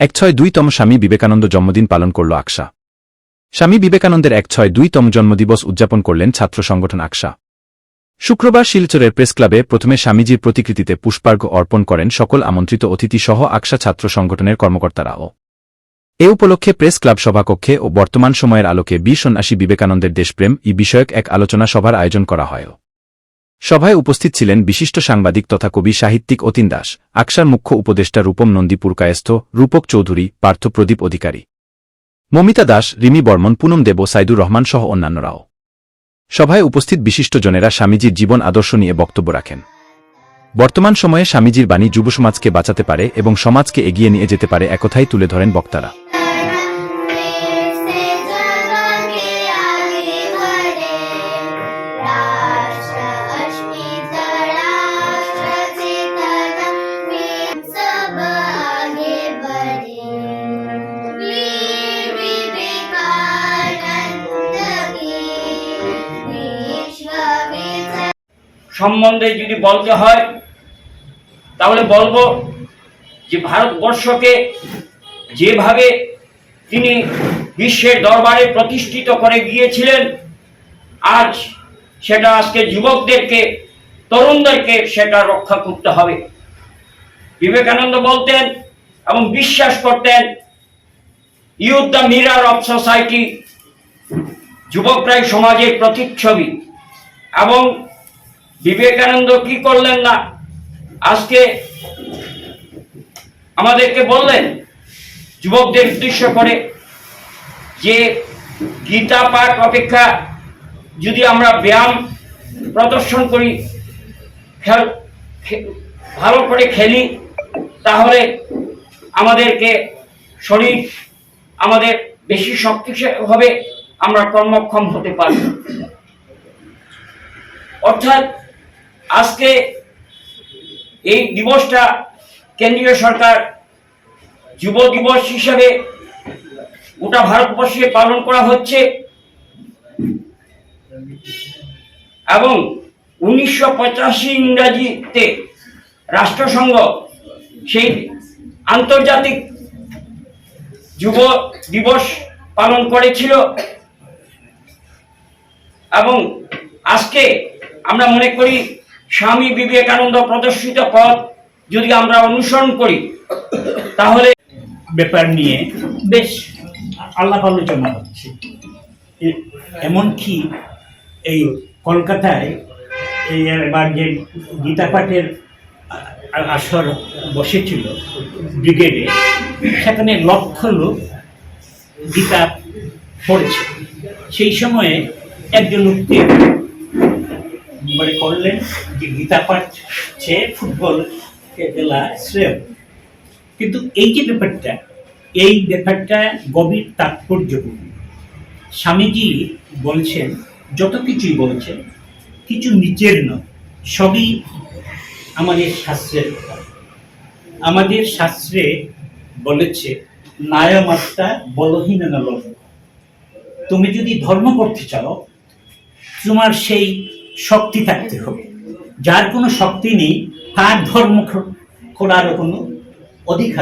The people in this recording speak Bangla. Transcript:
এক ছয় দুইতম স্বামী বিবেকানন্দ জন্মদিন পালন করল আকশা স্বামী বিবেকানন্দের এক ছয় দুইতম জন্মদিবস উদযাপন করলেন ছাত্র সংগঠন আকশা শুক্রবার শিলচরের প্রেস ক্লাবে প্রথমে স্বামীজির প্রতিকৃতিতে পুষ্পার্ঘ অর্পণ করেন সকল আমন্ত্রিত অতিথি সহ আকশা ছাত্র সংগঠনের কর্মকর্তারাও। এ উপলক্ষে প্রেস ক্লাব সভাকক্ষে ও বর্তমান সময়ের আলোকে বীর সন্ন্যাসী বিবেকানন্দের দেশপ্রেম ই বিষয়ক এক আলোচনা সভার আয়োজন করা হয়। সভায় উপস্থিত ছিলেন বিশিষ্ট সাংবাদিক তথা কবি সাহিত্যিক অতীন দাস আকশার মুখ্য উপদেষ্টা রূপম নন্দীপুর কায়স্থ, রূপক চৌধুরী, পার্থ প্রদীপ অধিকারী। মমিতা দাস, রিমি বর্মন, পুনম দেব, সাইদুর রহমান সহ অন্যান্যরাও। সভায় উপস্থিত বিশিষ্টজনেরা স্বামীজির জীবন আদর্শ নিয়ে বক্তব্য রাখেন। বর্তমান সময়ে স্বামীজির বাণী যুব সমাজকে বাঁচাতে পারে এবং সমাজকে এগিয়ে নিয়ে যেতে পারে একথাই তুলে ধরেন বক্তারা। সম্বন্ধে যদি বলতে হয়, তাহলে বলব যে ভারতবর্ষকে যেভাবে তিনি বিশ্বের দরবারে প্রতিষ্ঠিত করে গিয়েছিলেন, আজ সেটা আজকে যুবকদেরকে, তরুণদেরকে সেটা রক্ষা করতে হবে। বিবেকানন্দ বলতেন এবং বিশ্বাস করতেন youth the mirror of society যুবকরাই সমাজের প্রতিচ্ছবি এবং বিবেকানন্দ কি করলেন না? আজকে আমাদেরকে বললেন, যুবকদের উদ্দেশ্য করে যে গীতা পাঠ অপেক্ষা যদি আমরা ব্যায়াম প্রদর্শন করি, খেল ভালো করে খেলি, তাহলে আমাদেরকে শরীর আমাদের বেশি শক্তিশালী হবে, আমরা কর্মক্ষম হতে পারব। অর্থাৎ আজকে এই দিবসটা কেন্দ্রীয় সরকার যুব দিবস হিসেবে গোটা ভারতবর্ষে পালন করা হচ্ছে এবং উনিশশো পঁচাশি ইংরাজিতে রাষ্ট্রসংঘ সেই আন্তর্জাতিক যুব দিবস পালন করেছিল। এবং আজকে আমরা মনে করি স্বামী বিবেকানন্দ প্রদর্শিত পথ যদি আমরা অনুসরণ করি, তাহলে ব্যাপার নিয়ে বেশ আলাপ আলোচনা হচ্ছে। এমনকি এই কলকাতায় এই এবার যে গীতা পাঠের আসর বসেছিল ব্রিগেডে, সেখানে লক্ষ লোক গীতা পড়েছে। সেই সময়ে একজন উক্তি মনে করলেন যে গীতা পাঠ চেয়ে ফুটবল খেলা শ্রেয়। কিন্তু এই যে ব্যাপারটা, এই ব্যাপারটা গভীর তাৎপর্যপূর্ণ। স্বামীজি বলছেন, যত কিছুই বলছেন, কিছু নিচের নয়, সবই আমাদের শাস্ত্রের। আমাদের শাস্ত্রে বলেছে, নায়ামাত্রা বলহীন তুমি যদি ধর্ম করতে চাও, তোমার সেই শক্তি থাকতে হবে। যার কোনো শক্তি নেই তার ধর্ম করার কোনো অধিকার